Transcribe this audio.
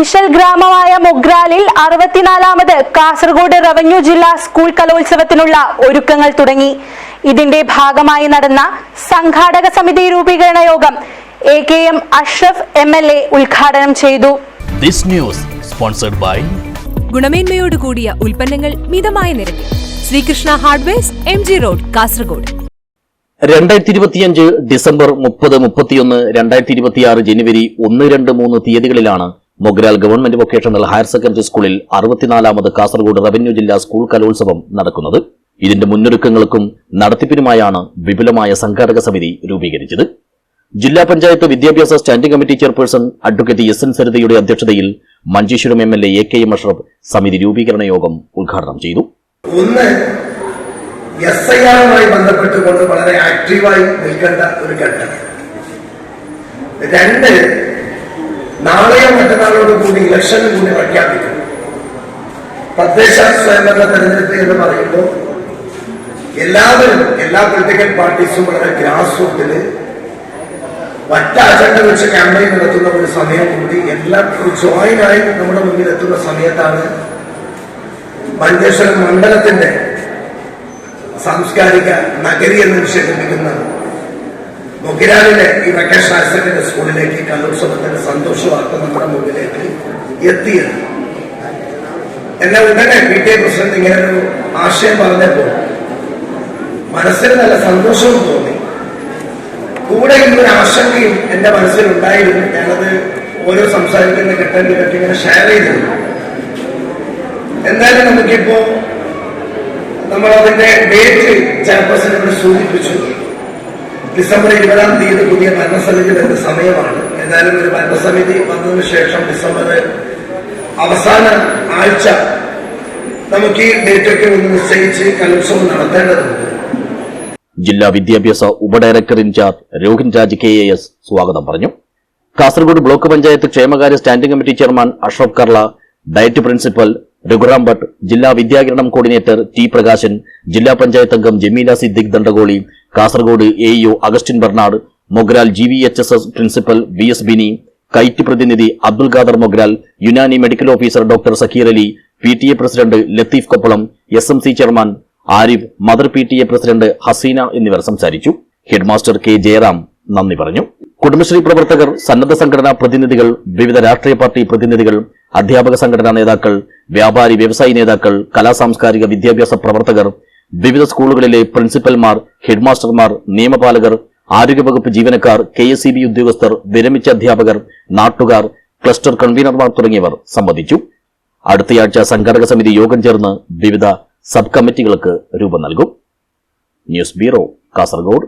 ഇശൽ ഗ്രാമമായ മൊഗ്രാലിൽ അറുപത്തിനാലാമത് കാസർഗോഡ് റവന്യൂ ജില്ലാ സ്കൂൾ കലോത്സവത്തിനുള്ള ഒരുക്കങ്ങൾ തുടങ്ങി. ഇതിന്റെ ഭാഗമായി നടന്ന സംഘാടക സമിതി രൂപീകരണ യോഗം A K M Ashraf M L A ഉദ്ഘാടനം ചെയ്തു. This news sponsored by ഗുണമേന്മയോട് കൂടിയ ഉൽപ്പന്നങ്ങൾ മിതമായ നിരക്കിൽ. Sreekrishna hardwares M G road Kasaragod. രണ്ടായിരത്തി ഇരുപത്തിയഞ്ച് ഡിസംബർ മുപ്പത് മുപ്പത്തിയൊന്ന് രണ്ടായിരത്തി ഇരുപത്തിയാറ് ജനുവരി ഒന്ന് രണ്ട് മൂന്ന് തീയതികളിലാണ് Mogral government vocational higher secondary സ്കൂളിൽ അറുപത്തിനാലാമത് കാസർഗോഡ് റവന്യൂ ജില്ലാ സ്കൂൾ കലോത്സവം നടക്കുന്നത്. ഇതിന്റെ മുന്നൊരുക്കങ്ങൾക്കും നടത്തിപ്പിനുമായാണ് വിപുലമായ സംഘാടക സമിതി രൂപീകരിച്ചത്. ജില്ലാ പഞ്ചായത്ത് വിദ്യാഭ്യാസ standing committee chairperson advocate S N സരിതയുടെ അധ്യക്ഷതയിൽ Manjeshwaram M L A K M Ashraf സമിതി രൂപീകരണ യോഗം ഉദ്ഘാടനം ചെയ്തു. ഒന്ന് എസ് ഐ ആറുമായി ബന്ധപ്പെട്ടുകൊണ്ട് വളരെ ആക്റ്റീവായി നിൽക്കേണ്ട ഒരു ഘട്ടം. രണ്ട് നാളെയോ മറ്റന്നാളോട് കൂടി ഇലക്ഷൻ കൂടി പ്രഖ്യാപിക്കും. തദ്ദേശ സ്വയംഭരണ തെരഞ്ഞെടുപ്പ് എന്ന് പറയുമ്പോൾ എല്ലാവരും എല്ലാ പൊളിറ്റിക്കൽ പാർട്ടീസും വളരെ ഗ്രാസ് റൂട്ടിൽ ഒറ്റ അജണ്ട വെച്ച് ക്യാമ്പയിൻ നടത്തുന്ന ഒരു സമയം കൂടി എല്ലാം ജോയിനായി നമ്മുടെ മുന്നിൽ എത്തുന്ന സമയത്താണ് മഞ്ചേശ്വരം മണ്ഡലത്തിന്റെ സാംസ്കാരിക നഗരി എന്ന് വിശേഷിപ്പിക്കുന്ന മൊഗിരാലിലെ ഈ വെക്കേഷൻ സെക്കൻഡറി സ്കൂളിലേക്ക് കലോത്സവത്തിന്റെ സന്തോഷ നമ്മുടെ മുമ്പിലേക്ക് എത്തിയത്. എന്നാൽ ഉടനെ പി ടി പ്രസിഡന്റ് ഇങ്ങനെ ഒരു ആശയം പറഞ്ഞപ്പോൾ മനസ്സിന് നല്ല സന്തോഷവും തോന്നി. കൂടെ ഇന്നൊരു ആശങ്കയും എന്റെ മനസ്സിലുണ്ടായിരുന്നു ഞാനത് ഓരോ സംസാരിക്കുന്ന ഘട്ടങ്ങളിലൊക്കെ ഇങ്ങനെ ഷെയർ ചെയ്തിരുന്നു. എന്തായാലും നമുക്കിപ്പോ നമ്മൾ അതിന്റെ ഡേറ്റ് ചെയർപേഴ്സൺ ഇവിടെ സൂചിപ്പിച്ചു. ഡിസംബർ ഇരുപതാം തീയതി പുതിയ ഭരണസമിതി വരുന്ന സമയമാണ്. ഏതായാലും ഒരു ഭരണസമിതി വന്നതിന് ശേഷം ഡിസംബർ അവസാന ആഴ്ച നമുക്ക് ഈ ഡേറ്റൊക്കെ ഒന്ന് നിശ്ചയിച്ച് കലോത്സവം നടത്തേണ്ടതുണ്ട്. ജില്ലാ വിദ്യാഭ്യാസ ഉപഡയറക്ടർ incharge Rohin Raj K A S സ്വാഗതം പറഞ്ഞു. കാസർഗോഡ് ബ്ലോക്ക് പഞ്ചായത്ത് ക്ഷേമകാര്യ standing committee chairman Ashraf Karla diet principal Raghuram Bhat ജില്ലാ വിദ്യാകിരണം കോർഡിനേറ്റർ ടി പ്രകാശൻ ജില്ലാ പഞ്ചായത്ത് അംഗം Jameela Siddique Dandagoli Kasaragod A EO Augustine Bernard Mogral G V H S S principal V S Bini KITE പ്രതിനിധി Abdul Khader Mogral Unani medical officer doctor Zakir Ali P T A president Latheef Koppalam S M C chairman Arif mother P T A president Haseena എന്നിവർ സംസാരിച്ചു. Headmaster K Jayaram നന്ദി പറഞ്ഞു. കുടുംബശ്രീ പ്രവർത്തകർ സന്നദ്ധ സംഘടനാ പ്രതിനിധികൾ വിവിധ രാഷ്ട്രീയ പാർട്ടി പ്രതിനിധികൾ അധ്യാപക സംഘടനാ നേതാക്കൾ വ്യാപാരി വ്യവസായി നേതാക്കൾ കലാ സാംസ്കാരിക വിദ്യാഭ്യാസ പ്രവർത്തകർ വിവിധ സ്കൂളുകളിലെ പ്രിൻസിപ്പൽമാർ ഹെഡ്മാസ്റ്റർമാർ നിയമപാലകർ ആരോഗ്യവകുപ്പ് ജീവനക്കാർ കെ എസ് ബി ഉദ്യോഗസ്ഥർ വിരമിച്ച അധ്യാപകർ നാട്ടുകാർ ക്ലസ്റ്റർ കൺവീനർമാർ തുടങ്ങിയവർ സംബന്ധിച്ചു. അടുത്തയാഴ്ച സംഘാടക സമിതി യോഗം ചേർന്ന് വിവിധ സബ് കമ്മിറ്റികൾക്ക് രൂപം നൽകും. News bureau Kasaragod.